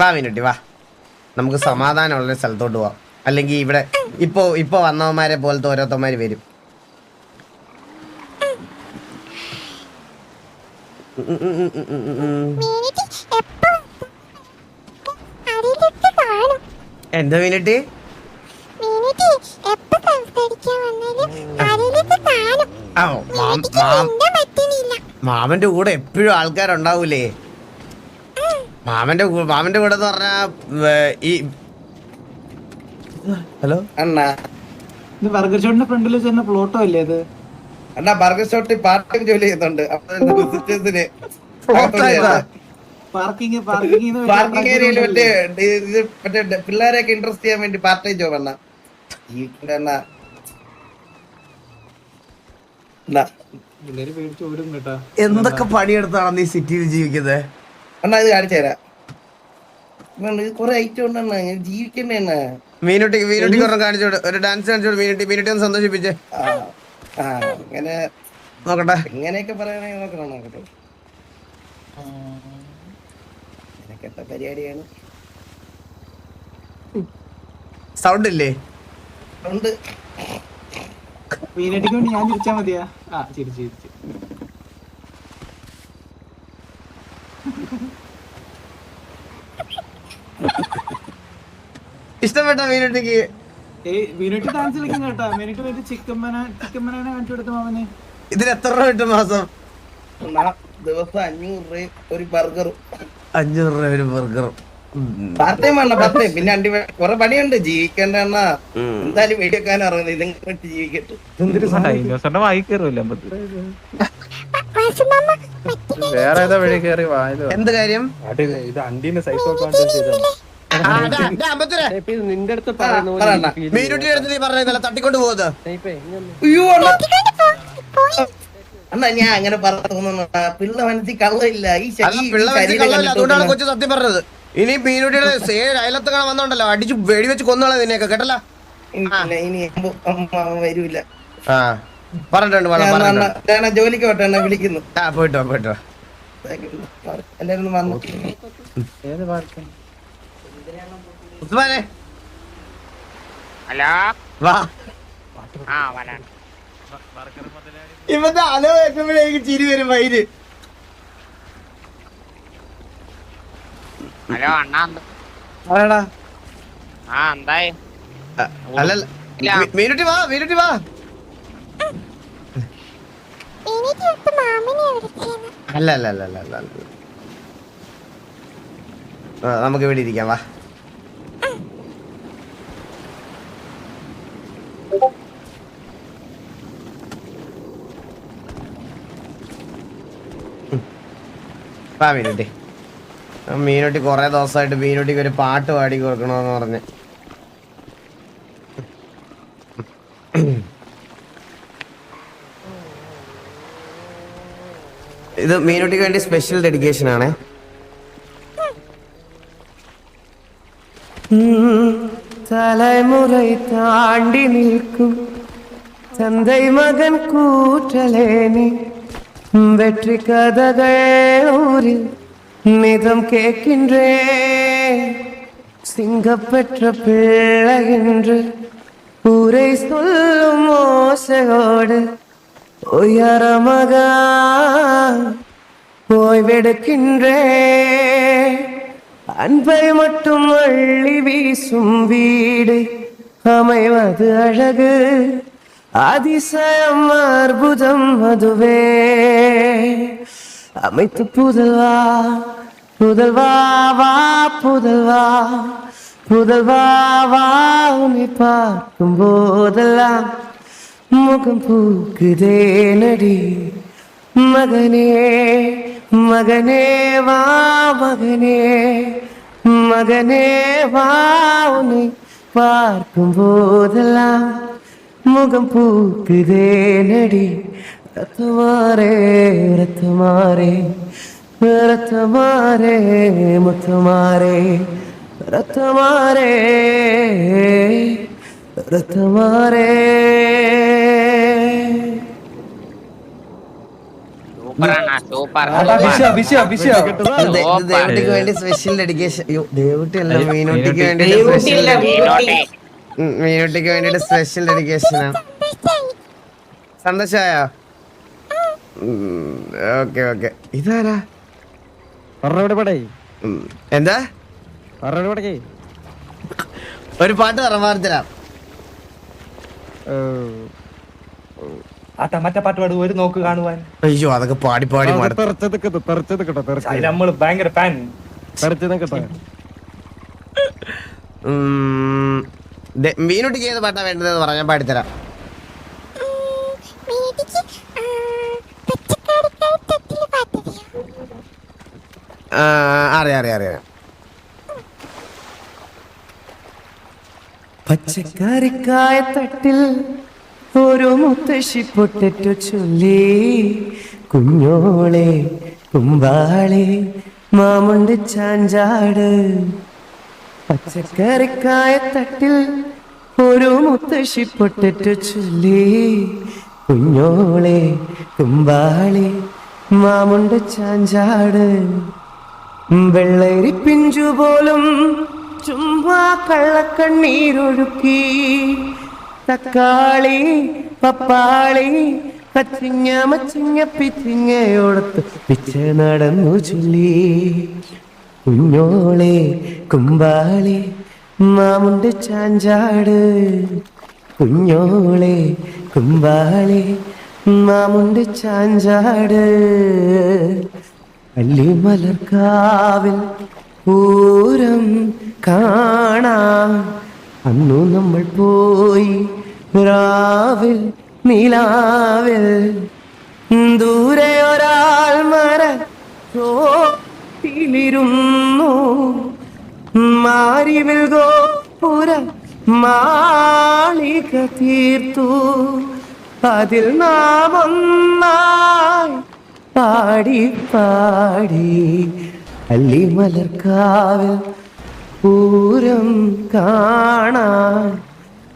വാ മിനുട്ടി വാ. നമുക്ക് സമാധാനമുള്ള സ്ഥലത്തോട്ട് പോവാം. അല്ലെങ്കിൽ ഇവിടെ ഇപ്പോ ഇപ്പൊ വന്നവന്മാരെ പോലത്തെ ഓരോത്തന്മാര് വരും. എന്താ മിനുട്ടി? മാമന്റെ കൂടെ എപ്പോഴും ആൾക്കാരുണ്ടാവൂലേ? മാമന്റെ മാമന്റെ കൂടെ എന്ന് പറഞ്ഞാ ഈ ഹലോ? അണ്ണാ. ഇത് ബർഗർ ഷോട്ടിന്റെ ഫ്രണ്ടിൽ ചെന്ന പ്ലോട്ടോ അല്ലേ ഇത്? അണ്ണാ ബർഗർ ഷോട്ടിൽ പാർട്ടി ജോലി ചെയ്യുന്നുണ്ട്. പാർക്കിംഗ് പാർക്കിംഗ് പാർക്കിംഗ് ഏരിയയിൽ മറ്റേ ഇത് മറ്റേ ഡ- പിള്ളേരെയൊക്കെ ഇൻട്രസ്റ്റ് ചെയ്യാൻ വേണ്ടി പാർട്ട് ടൈം ജോബ് അണ്ണാ. അണ്ണാ. എന്തൊക്കെ പണിയെടുത്താണ് നീ സിറ്റിയിൽ ജീവിക്കുന്നത്? അണ്ണാ ഇത് കാണിച്ചു തരാം. കുറെ ഐറ്റം ഉണ്ട് അണ്ണാ ഇങ്ങനെ ജീവിക്കണ്ടേ അണ്ണാ. മീനുട്ടി മീനുട്ടി കുറേ കാണിച്ചോട് ഒരു ഡാൻസ് കാണിച്ചോട് മീനുട്ടി മീനുട്ടി ഒന്ന് സന്തോഷിപ്പിച്ചേ. ആ, അങ്ങനെ ഇങ്ങനെ നോക്കട്ടെ. ഇങ്ങനെയൊക്കെ പറയണേ നോക്കണം നോക്കട്ടെ പരിപാടിയാണ്? സൗണ്ട് ഇല്ലേ? ഉണ്ട്. മീനടിക്ക് വേണ്ടി ഞാൻ ചിരിച്ചാ മതിയാ? ആ ചിരിച്ചു ചിരിച്ചു ഇഷ്ടപ്പെട്ട മീനുട്ടിക്ക്? ഏയ് മീനട്ടി ഡാൻസ് കളിക്കുന്ന കേട്ടോ. മീനട്ടി വേണ്ടി ചിക്കൻ ബനാ ചിക്കൻ ബനാന കാണിച്ചു കൊടുത്ത മാമന്. ഇതിന് എത്ര രൂപ കിട്ടും മാസം? ദിവസം അഞ്ഞൂറ് രൂപ ഒരു ബർഗറും അഞ്ഞൂറ് രൂപ ഒരു ബർഗറും പാർട്ട് ടൈം ആണ് പാർട്ട് ടൈം പിന്നെ അണ്ടി കുറെ പണിയുണ്ട്. ജീവിക്കേണ്ട അണ്ണാ എന്തായാലും വെടിവെക്കാൻ ജീവിക്കട്ടെ. വേറെ ഏതാ വഴി കയറി വായല്ലോ എന്ത് കാര്യം? ഇത് അണ്ടീന്റെ സൈസ്. നിന്റെ അടുത്ത് പറയുന്നത് തട്ടിക്കൊണ്ട് പോകുന്നത് അണ്ണാ. അണ്ണാ ഞാൻ അങ്ങനെ പറഞ്ഞു പിള്ള മനസ്സിൽ കള്ളമില്ല. ഈ അതുകൊണ്ടാണ് കൊച്ചു സത്യം പറഞ്ഞത്. ഇനി മീനുട്ടിയുടെ അയലത്ത് കാണാൻ വന്നോണ്ടല്ലോ. അടിച്ച് വെടിവെച്ച് കൊന്നോളാം നിന്നെയൊക്കെ കേട്ടല്ല? ഇനി വരൂല. ആ. പറഞ്ഞിട്ടുണ്ട് ഞാൻ പറഞ്ഞിട്ടുണ്ട്. ജോലിക്ക് പോട്ടെ എന്നെ വിളിക്കുന്നു. ആ പോയിട്ടോ പോയിട്ടോ. എല്ലാരും വന്നു ഏത് പാർക്കും? ഉസ്മാനെ. ഹലോ? വാ. ആ വരാൻ ഇവന്റെ അലോ കേൾക്കുമ്പോഴേക്ക് ചിരി വരും വൈര്. ഹലോ അണ്ണാ ആരാടാ? ആ എന്തായി? അല്ല. മീനുട്ടി വാ മീനുട്ടി വാ മീനിറ്റ് അടുത്ത് മാമനെ വിളിച്ചേന്ന് നമുക്ക് ഇവിടെ ഇരിക്കാം വാ. മീനുട്ടി. മീനുട്ടി കൊറേ ദിവസമായിട്ട് മീനുട്ടിക്ക് ഒരു പാട്ട് പാടി കൊടുക്കണമെന്ന് പറഞ്ഞ്. ഇത് മീനുട്ടിക്ക് വേണ്ടി സ്പെഷ്യൽ ഡെഡിക്കേഷൻ ആണേ தலைமுறை தாண்டி நிற்கும் தந்தை மகன் கூற்றலேனி வெற்றி கதகள் ஊரில் மிதம் கேட்கின்றேன் சிங்கப்பெற்ற பிள்ளை என்று ஊரை சொல்லும் ஓசையோடு உயரமகா ஓய்வெடுக்கின்றேன் அன்பை மட்டும் அள்ளி வீசும் வீடு அமைவது அழகு அதிசயம் அற்புதம் அதுவே. அமைத்து புதல்வா புதல்வா வா புதல்வா புதல்வா வா உன்னை பார்க்கும் போதெல்லாம் முகம் பூக்குதே நடி மகனே மகனே வா மகனே. மகனே வா உன்னை பார்க்கும் போதெல்லாம் முகம் பூக்குதே நடி ரத்தமாரே ரத்தமாரே ரத்தமாரே முத்தமாரே ரத்தமாரே ரத்தமாரே ദേവുട്ടിക്ക് വേണ്ടി സ്പെഷ്യൽ ഡെഡിക്കേഷൻ ദേവുട്ടി അല്ല മീനുട്ടിക്ക് വേണ്ടി മീനുട്ടിക്ക് വേണ്ടിട്ട് സ്പെഷ്യൽ ഡെഡിക്കേഷനാണ് സന്തോഷായി? Okay okay. ഇതാരാ. എന്താ? ഒരു പാട്ട് പറ മാർത്തരാം ആട്ടാ മറ്റേ പാട്ട് പാടും ഒരു നോക്ക് കാണുവാൻ. അയ്യോ അതൊക്കെ പാടി പാടി അത് നമ്മൾ ഭയങ്കര ഫാൻ മീനുട്ടിക്ക് ഏത് പാട്ടാ വേണ്ടതെന്ന് പറഞ്ഞാൽ പാടിത്തരാം. ആ, അറിയാം അറിയാം അറിയാം. പച്ചക്കറിക്കായ തട്ടിൽ ഓരോ മുത്തശ്ശി പൊട്ടറ്റു ചൊല്ലി. കുഞ്ഞോളെ കുമ്പാളെ മാമുണ്ട് ചാഞ്ചാട്. പച്ചക്കറിക്കായ തട്ടിൽ ഓരോ മുത്തശ്ശി പൊട്ടറ്റു ചൊല്ലി. കുഞ്ഞോളെ കുമ്പാളെ മാമുണ്ട് ചാഞ്ചാട്. വെള്ളരി പിഞ്ചു പോലും ചുമ്മാ കള്ളക്കണ്ണീരൊഴുക്കി. തക്കാളി പപ്പാളി കച്ചിങ്ങ മച്ചിങ്ങ പിച്ചിങ്ങയോടത്ത് പിച്ച നടന്നു ചൊല്ലി. കുഞ്ഞോളെ കുമ്പാളി മാമുണ്ട് ചാഞ്ചാട്. കുഞ്ഞോളെ കുമ്പാളി മാമുണ്ട് ചാഞ്ചാട്. അല്ലി മലർക്കാവിൽ പൂരം കാണാൻ അന്നു നമ്മൾ പോയി രാവിൽ നിലാവിൽ. ദൂരെ ഒരാൾ മര ചോട്ടിലിരുന്നു മാരിവിൽ ഗോപുര മാളിക തീർത്തു. അതിൽ നാം ഒന്നായി പാടി പാടി അല്ലിമലർക്കാവിൽ പൂരം കാണാൻ.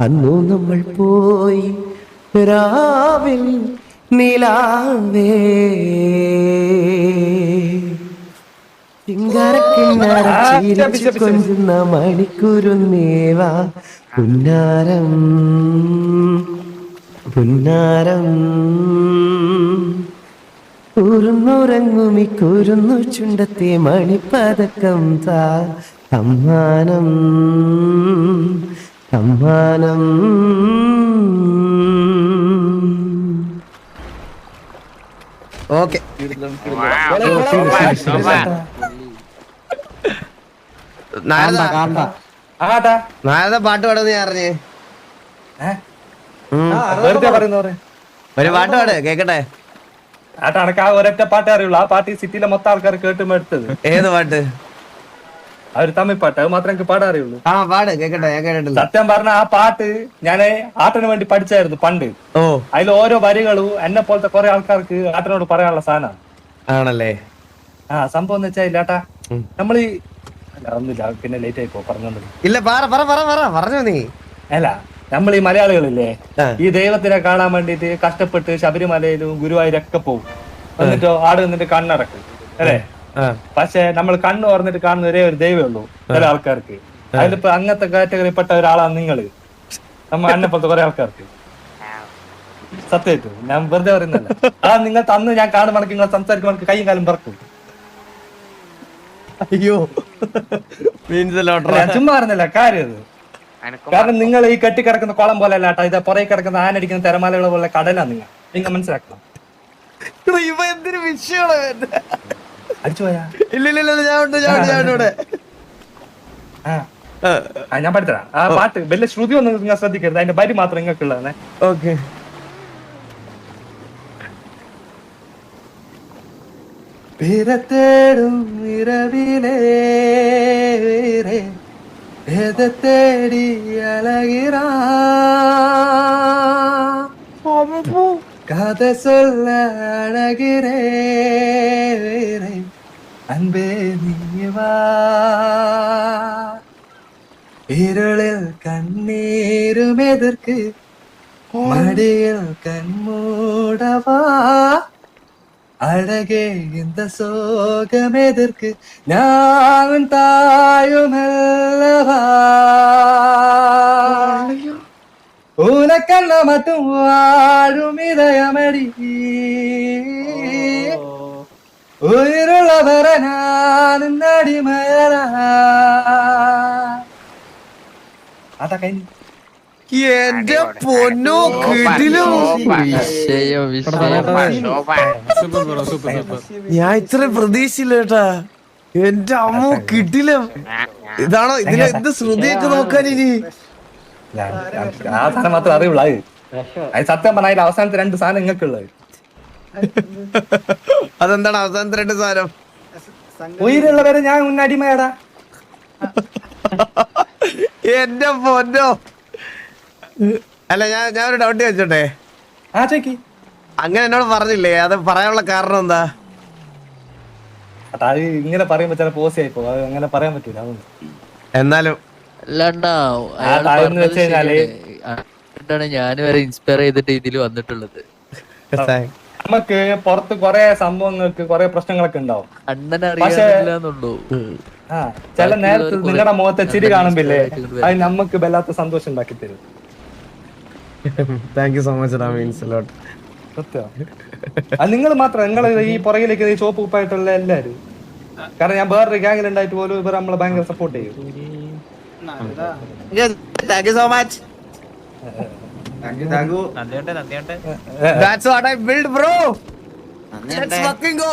അന്നു നമ്മൾ പോയി രാവിൽ നിലാവേ. കൊഞ്ചുന്ന മണിക്കുരുന്നേവ പുന്നാരം പുന്നാരം. ഉറുന്നുറങ്ങുമിക്കുരുന്നു ചുണ്ടത്തെ മണിപ്പതക്കം താ. സമ്മാനം സമ്മാനം. ഓക്കെ. നാരദ. പാട്ട് പാടുന്ന ഞാൻ അറിഞ്ഞേ. ഒരു പാട്ട് പാട് കേക്കട്ടെ. ആ ഒരൊറ്റ പാട്ടേ അറിയുള്ളൂ. ആ പാട്ട് ഈ സിറ്റിയിലെ മൊത്തം ആൾക്കാർ കേട്ടുമെടുത്തത് ഏത് പാട്ട്? ആ ഒരു തമിഴ് പാട്ട് അത് മാത്രം എനിക്ക് പാടാൻ അറിയുള്ളൂ. ആ പാട് കേക്കട്ടെ ഞാൻ കേട്ടിട്ടില്ല. സത്യം പറഞ്ഞ ആ പാട്ട് ഞാൻ ആട്ടന് വേണ്ടി പഠിച്ചായിരുന്നു പണ്ട്. ഓ. അതിൽ ഓരോ വരികളും എന്നെ പോലത്തെ കുറെ ആൾക്കാർക്ക് ആട്ടനോട് പറയാനുള്ള സാധനമാണ്. ആണല്ലേ? ആ സംഭവം എന്ന് വെച്ചാൽ ഇല്ലാട്ടാ നമ്മൾ ഒന്നുമില്ല പിന്നെ ലേറ്റ് ആയിപ്പോ പറഞ്ഞോണ്ട് ഇല്ല പറ പറ പറ പറ പറഞ്ഞു നീ. അല്ല നമ്മൾ ഈ മലയാളികളില്ലേ ഈ ദൈവത്തിനെ കാണാൻ വേണ്ടിട്ട് കഷ്ടപ്പെട്ട് ശബരിമലയിലും ഗുരുവായൂരൊക്കെ പോകും. എന്നിട്ടോ ആട് നിന്നിട്ട് കണ്ണടക്കും അല്ലേ? പക്ഷെ നമ്മൾ കണ്ണ് തുറന്നിട്ട് കാണുന്ന ഒരേ ഒരു ദൈവമേ ഉള്ളൂ ചില ആൾക്കാർക്ക്. അതിലിപ്പോ അങ്ങനത്തെ കാറ്റഗറി പെട്ട ഒരാളാണ് നിങ്ങൾ. നമ്മ എന്നെ പോലത്തെ കുറെ ആൾക്കാർക്ക്. സത്യമായിട്ടും. ഞാൻ വെറുതെ പറയുന്നല്ല ആ നിങ്ങൾ തന്ന് ഞാൻ കാണുമ്പോൾ നിങ്ങൾ സംസാരിക്കുമ്പോൾ കൈയും കാലും പറക്കും. അയ്യോ. മീൻസ് ചുമ്മാ പറഞ്ഞല്ല കാര്യം അത്. കാരണം നിങ്ങൾ ഈ കെട്ടിക്കിടക്കുന്ന കുളം പോലെ അല്ലാട്ടോ ഇതാ ഇത് പുറകെ കിടക്കുന്ന ആനടിക്കുന്ന തിരമാലകളെ പോലെ കടലാണ് നിങ്ങൾ. നിങ്ങൾ മനസ്സിലാക്കണം. ഇവ എന്തൊരു വിഷയമാണ് അടിച്ചു ഇല്ല ഇല്ല ഇല്ല ഞാൻ ഉണ്ട് ഞാൻ ഉണ്ട് ഞാൻ ഉണ്ട് ആ. ഞാൻ പഠിത്തരാ പാട്ട് വലിയ ശ്രുതി ഒന്നും നിങ്ങൾ ശ്രദ്ധിക്കരുത്. അതിന്റെ ബരി മാത്രം നിങ്ങൾക്കുള്ളതാണ്. ഓക്കെ. പിറത്തേടും ഇറവിലേ ഭേദത്തേടി അലകിറ. കഥ സൊല്ലേ അൻപേ നീവാരുളിൽ കണ്ണീരുമെതിർക്ക് മടിയിൽ കൺമൂടവാ അഴകേ എന്ത സോകമെതിർക്ക് ഞാൻ തായുമല്ലവാ ഉനക്കണ്ണ മറ്റും വാഴുമിതയമടി ഉയരുള്ളവരനാടിമയല അതൊക്കെ എന്റെ ഞാൻ ഇത്ര പ്രതീക്ഷയില്ല കേട്ടാ. എന്റെ അമ്മ കിടിലും. ഇതാണോ ഇതിനെ എന്ത് ശ്രുതിയൊക്കെ നോക്കാൻ ഇനി? ആ സാധനം മാത്രം അറിയുള്ളൂ അത്. അത് സത്യം പറഞ്ഞാൽ അതിൽ അവസാനത്തെ രണ്ട് സാധനം നിങ്ങൾക്കുള്ളത്. അതെന്താണ് അവസാനത്തെ രണ്ട് സാധനം? ഉயிருള്ളവരെ ഞാൻ ഉന്നടിമയടാ എന്റെ പൊന്നോ. അല്ല ഞാൻ ഞാൻ ഒരു ഡൗട്ട് ചോദിച്ചോട്ടെ? ആ ചേക്കി അങ്ങനെ എന്നോട് പറഞ്ഞില്ലേ? അത് പറയാനുള്ള കാരണം എന്താ? ഇങ്ങനെ പറയുമ്പോ ചില പോസ് ആയിപ്പോ അത് അങ്ങനെ പറയാൻ പറ്റൂല അതുകൊണ്ട് എന്നാലും അല്ലാണ്ടാ ആ താഴ്ന്ന് വെച്ച് കഴിഞ്ഞാൽ ാണ് ഞാൻ വരെ ഇൻസ്പയർ ചെയ്തിട്ട് ഇതിൽ വന്നിട്ടുള്ളത്. നമുക്ക് പുറത്ത് കൊറേ സംഭവങ്ങൾക്ക് കൊറേ പ്രശ്നങ്ങളൊക്കെ ഉണ്ടാവും. അണ്ണൻ ആ ചില നേരത്ത് നിങ്ങളുടെ മുഖത്തെ ചിരി കാണുമ്പില്ലേ? അത് നമുക്ക് വല്ലാത്ത സന്തോഷം ഉണ്ടാക്കി തരും. Thank you so much means lot സത്യം. അത് നിങ്ങൾ മാത്രം നിങ്ങൾ ഈ പുറകിലേക്ക് ഈ ചോപ്പ് ഉപ്പായിട്ടുള്ള എല്ലാരും. കാരണം ഞാൻ വേറൊരു ഗ്യാങ്ങിൽ ഉണ്ടായിട്ട് പോലും ഇവർ നമ്മളെ ഭയങ്കര സപ്പോർട്ട് ചെയ്യും. Thank you so much That's what I built, bro. Let's fucking go.